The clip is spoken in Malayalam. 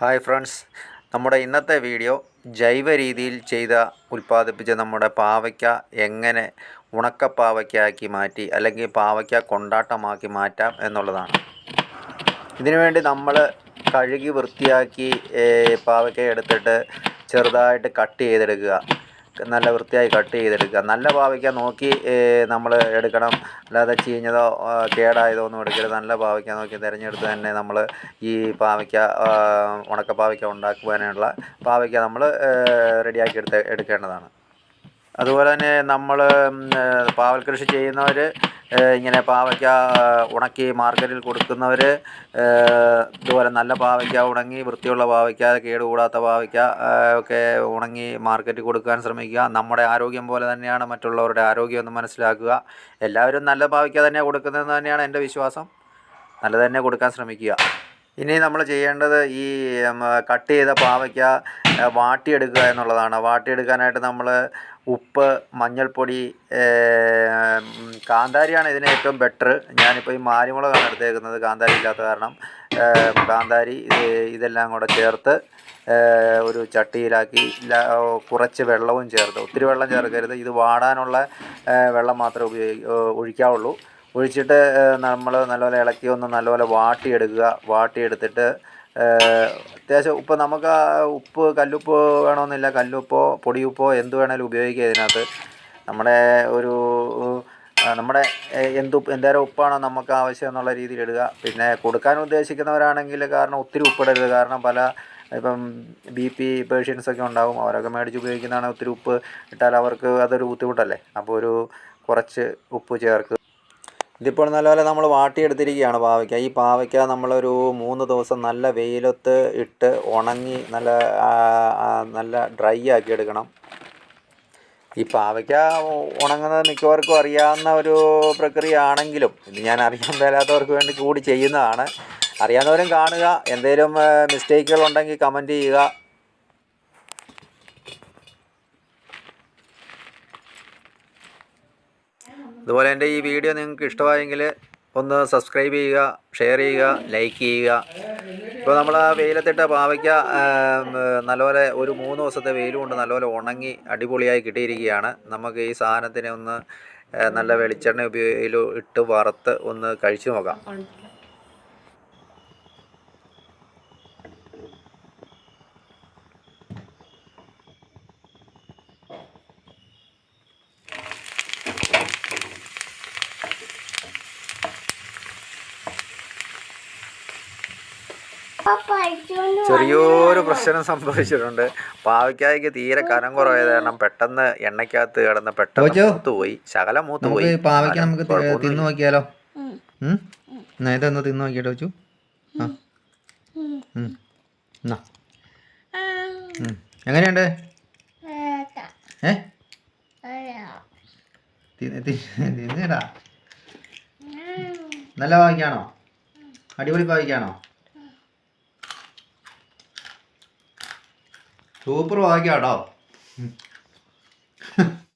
ഹായ് ഫ്രണ്ട്സ് നമ്മുടെ ഇന്നത്തെ വീഡിയോ ജൈവ രീതിയിൽ ചെയ്ത ഉൽപ്പാദിപ്പിച്ച നമ്മുടെ പാവയ്ക്ക എങ്ങനെ ഉണക്കപ്പാവയ്ക്കാക്കി മാറ്റി അല്ലെങ്കിൽ പാവയ്ക്ക കൊണ്ടാട്ടമാക്കി മാറ്റാം എന്നുള്ളതാണ്. ഇതിനുവേണ്ടി നമ്മൾ കഴുകി വൃത്തിയാക്കി പാവയ്ക്ക എടുത്തിട്ട് ചെറുതായിട്ട് കട്ട് ചെയ്തെടുക്കുക. നല്ല വൃത്തിയായി കട്ട് ചെയ്തെടുക്കുക. നല്ല പാവയ്ക്ക നോക്കി നമ്മൾ എടുക്കണം. അല്ലാതെ ചീഞ്ഞതോ കേടായതോ ഒന്നും എടുക്കരുത്. നല്ല പാവയ്ക്ക നോക്കി തിരഞ്ഞെടുത്ത് തന്നെ നമ്മൾ ഈ പാവയ്ക്ക ഉണക്ക പാവയ്ക്ക ഉണ്ടാക്കുവാനുള്ള പാവയ്ക്ക നമ്മൾ റെഡിയാക്കി എടുത്ത് എടുക്കേണ്ടതാണ്. അതുപോലെ തന്നെ നമ്മൾ പാവൽ കൃഷി ചെയ്യുന്നവർ ഇങ്ങനെ പാവയ്ക്ക ഉണക്കി മാർക്കറ്റിൽ കൊടുക്കുന്നവർ ഇതുപോലെ നല്ല പാവയ്ക്ക ഉണങ്ങി വൃത്തിയുള്ള പാവയ്ക്ക കേടുകൂടാത്ത പാവയ്ക്ക ഒക്കെ ഉണങ്ങി മാർക്കറ്റിൽ കൊടുക്കാൻ ശ്രമിക്കുക. നമ്മുടെ ആരോഗ്യം പോലെ തന്നെയാണ് മറ്റുള്ളവരുടെ ആരോഗ്യം എന്ന് മനസ്സിലാക്കുക. എല്ലാവരും നല്ല പാവയ്ക്ക തന്നെ കൊടുക്കുന്നതെന്ന് തന്നെയാണ് എന്റെ വിശ്വാസം. നല്ലത് തന്നെ കൊടുക്കാൻ ശ്രമിക്കുക. ഇനി നമ്മൾ ചെയ്യേണ്ടത് ഈ കട്ട് ചെയ്ത പാവയ്ക്ക വാട്ടിയെടുക്കുക എന്നുള്ളതാണ്. വാട്ടിയെടുക്കാനായിട്ട് നമ്മൾ ഉപ്പ് മഞ്ഞൾപ്പൊടി കാന്താരിയാണ് ഇതിന് ഏറ്റവും ബെറ്റർ ഞാനിപ്പോൾ ഈ മാരിമുളകാണ് എടുത്തേക്കുന്നത് കാന്താരി ഇല്ലാത്ത കാരണം. കാന്താരി ഇതെല്ലാം കൂടെ ചേർത്ത് ഒരു ചട്ടിയിലാക്കി കുറച്ച് വെള്ളവും ചേർത്ത്. ഒത്തിരി വെള്ളം ചേർക്കരുത്. ഇത് വാടാനുള്ള വെള്ളം മാത്രമേ ഉപയോഗി ഒഴിക്കാവുള്ളൂ. ഒഴിച്ചിട്ട് നമ്മൾ നല്ലപോലെ ഇളക്കി ഒന്ന് നല്ലപോലെ വാട്ടിയെടുക്കുക. വാട്ടിയെടുത്തിട്ട് അത്യാവശ്യം ഉപ്പ് നമുക്ക് ഉപ്പ് കല്ലുപ്പ് വേണമെന്നില്ല. കല്ലുപ്പോ പൊടിയുപ്പോ എന്ത് വേണേലും ഉപയോഗിക്കുക ഇതിനകത്ത്. നമ്മുടെ ഒരു നമ്മുടെ എന്ത് എന്തേരം ഉപ്പാണോ നമുക്ക് ആവശ്യം എന്നുള്ള രീതിയിൽ ഇടുക. പിന്നെ കൊടുക്കാൻ ഉദ്ദേശിക്കുന്നവരാണെങ്കിൽ കാരണം ഒത്തിരി ഉപ്പിടരുത്. കാരണം പല ഇപ്പം ബി പി പേഷ്യൻസൊക്കെ ഉണ്ടാവും. അവരൊക്കെ മേടിച്ച് ഉപയോഗിക്കുന്നതാണ് ഒത്തിരി ഉപ്പ്. ഇട്ടാൽ അവർക്ക് അതൊരു ബുദ്ധിമുട്ടല്ലേ? അപ്പോൾ ഒരു കുറച്ച് ഉപ്പ് ചേർക്കുക. ഇതിപ്പോൾ നല്ലപോലെ നമ്മൾ വാട്ടിയെടുത്തിരിക്കുകയാണ് പാവയ്ക്ക. ഈ പാവയ്ക്ക നമ്മളൊരു മൂന്ന് ദിവസം നല്ല വെയിലത്ത് ഇട്ട് ഉണങ്ങി നല്ല നല്ല ഡ്രൈ ആക്കി എടുക്കണം. ഈ പാവയ്ക്ക ഉണങ്ങുന്നത് മിക്കവർക്കും അറിയാവുന്ന ഒരു പ്രക്രിയ ആണെങ്കിലും ഇത് ഞാൻ അറിയാൻ മേലാത്തവർക്ക് വേണ്ടി കൂടി ചെയ്യുന്നതാണ്. അറിയാവുന്നവരും കാണുക എന്തെങ്കിലും മിസ്റ്റേക്കുകൾ ഉണ്ടെങ്കിൽ കമന്റ് ചെയ്യുക. അതുപോലെ എന്റെ ഈ വീഡിയോ നിങ്ങൾക്ക് ഇഷ്ടമായെങ്കിൽ ഒന്ന് സബ്സ്ക്രൈബ് ചെയ്യുക ഷെയർ ചെയ്യുക ലൈക്ക് ചെയ്യുക. ഇപ്പോൾ നമ്മൾ ആ വെയിലത്തിട്ട പാവയ്ക്ക നല്ലപോലെ ഒരു മൂന്ന് ദിവസത്തെ വെയിലും കൊണ്ട് നല്ലപോലെ ഉണങ്ങി അടിപൊളിയായി കിട്ടിയിരിക്കുകയാണ്. നമുക്ക് ഈ സാധനത്തിനെ ഒന്ന് നല്ല വെളിച്ചെണ്ണ ഉപയോഗ ഇട്ട് വറുത്ത് ഒന്ന് കഴിച്ചു നോക്കാം. ചെറിയൊരു പ്രശ്നം സംഭവിച്ചിട്ടുണ്ട്. പാവയ്ക്കായ്ക്ക് തീരെ കനം കുറവായത് കാരണം പെട്ടെന്ന് എണ്ണയ്ക്കകത്ത് കിടന്ന് പെട്ടെന്ന് മൂത്തുപോയി. പോയി ശകലം മൂത്ത് പോയി നമുക്ക് നമുക്ക് തിന്നു നോക്കിയാലോ? ഇതൊന്ന് തിന്നു നോക്കിയാലോ വെച്ചു. എങ്ങനെയുണ്ട്? ഏ? തിന്നേടാ. നല്ല പാവയ്ക്കാണോ? അടിപൊളി പാവയ്ക്കാണോ? സൂപ്പർ പാവയ്ക്കാട്ടോ